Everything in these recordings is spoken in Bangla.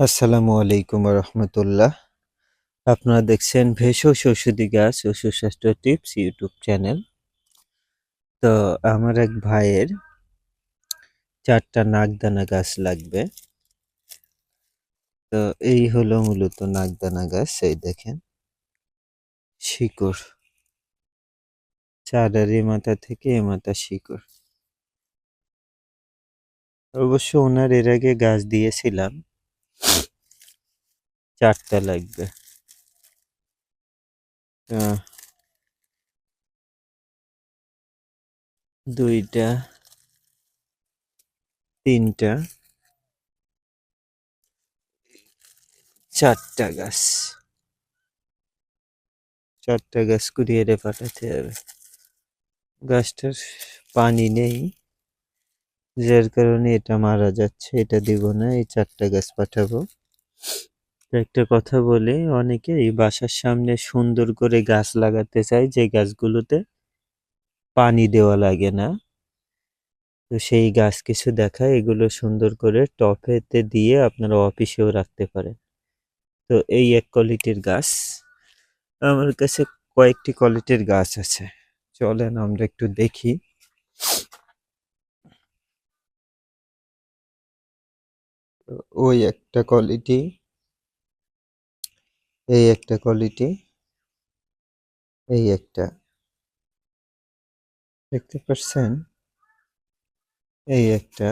আসসালামু আলাইকুম রহমতুল্লাহ আপনারা দেখছেন ভেষজ ঔষধি গাছ ও সুস্বাস্থ্য টিপস ইউটিউব চ্যানেল। তো আমার এক ভাইয়ের চারটা নাগদানা গাছ লাগবে। তো এই হলো মূলত নাগদানা গাছ, এই দেখেন। শিকড়। চারার এ মাথা থেকে এ মাথা শিকড়। অবশ্য ওনার এর আগে গাছ দিয়েছিলাম। চারটা লাগবে। দুইটা তিনটা চারটা গাছ। চারটা গাছ কুরিয়ারে পাঠাতে হবে। গাছটার পানি নেই। যার কারণে এটা মারা যাচ্ছে, এটা দিব না, এই চারটা গাছ পাঠাবো। একটা কথা বলে, অনেকে এই বাসার সামনে সুন্দর করে গাছ লাগাতে চায়, যে গাছগুলোতে পানি দেওয়া লাগে না। তো সেই গাছ কিছু দেখায়, এগুলো সুন্দর করে টপেতে দিয়ে আপনারা অফিসেও রাখতে পারেন। তো এই এক কোয়ালিটির গাছ, আমার কাছে কয়েকটি কোয়ালিটির গাছ আছে। চলেন আমরা একটু দেখি। ওই একটা কোয়ালিটি এই একটা কোয়ালিটি এই একটা। দেখতে পাচ্ছেন? এই একটা।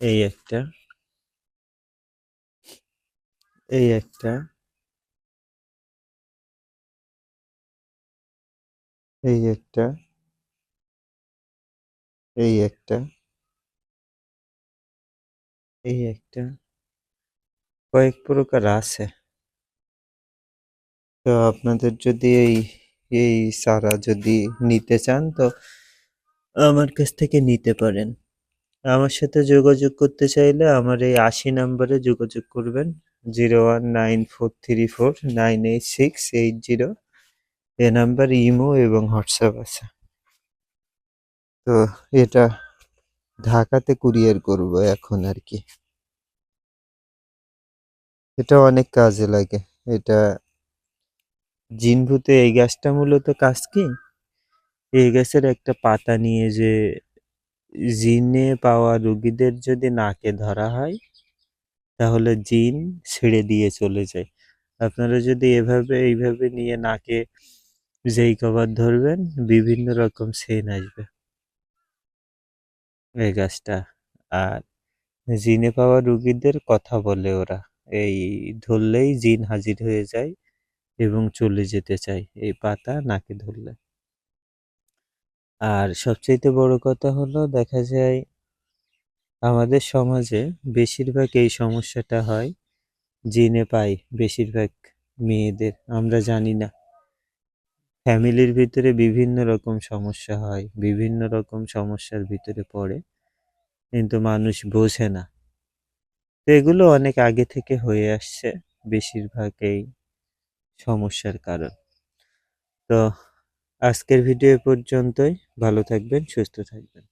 এই একটা। এই একটা। এই একটা। এই একটা। এই একটা কয়েক প্রকার আছে। তো আপনাদের যদি এই এই চারা যদি নিতে চান, তো আমার কাছ থেকে নিতে পারেন। আমার সাথে যোগাযোগ করতে চাইলে আমার এই আশি নাম্বারে যোগাযোগ করবেন। Zero one nine four three four nine eight six eight zero. এ নাম্বার ইমো এবং হোয়াটসঅ্যাপ আছে। তো এটা ঢাকাতে কুরিয়ার করব এখন আর কি। এটা অনেক কাজে লাগে। এটা জিনভূতে এই গাছটা মূলত কাজ কি? এই গাছের একটা পাতা নিয়ে যে জিনে পাওয়া রুগীদের যদি নাকে ধরা হয়, তাহলে জিন ছেড়ে দিয়ে চলে যায়। আপনারা যদি এভাবে, এইভাবে নিয়ে নাকে যেই কভার ধরবেন, বিভিন্ন রকম সেন আসবে। এই গাছটা। আর জিনে পাওয়া রুগীদের কথা বলে ওরা। এই ধরলেই জিন হাজির হয়ে যায় এবং চলে যেতে চায় এই পাতা নাকে ধরলে। আর সবচাইতে বড় কথা হলো, দেখা যায় আমাদের সমাজে বেশিরভাগ এই সমস্যাটা হয় জিনে পাই বেশিরভাগ মেয়েদের। আমরা জানি না। ফ্যামিলির ভিতরে বিভিন্ন রকম সমস্যা হয়, বিভিন্ন রকম সমস্যার ভিতরে পড়ে, কিন্তু মানুষ বোঝে না। তো এগুলো অনেক আগে থেকে হয়ে আসছে বেশিরভাগ এই সমস্যার কারণ। তো আজকের ভিডিও পর্যন্তই। ভালো থাকবেন, সুস্থ থাকবেন।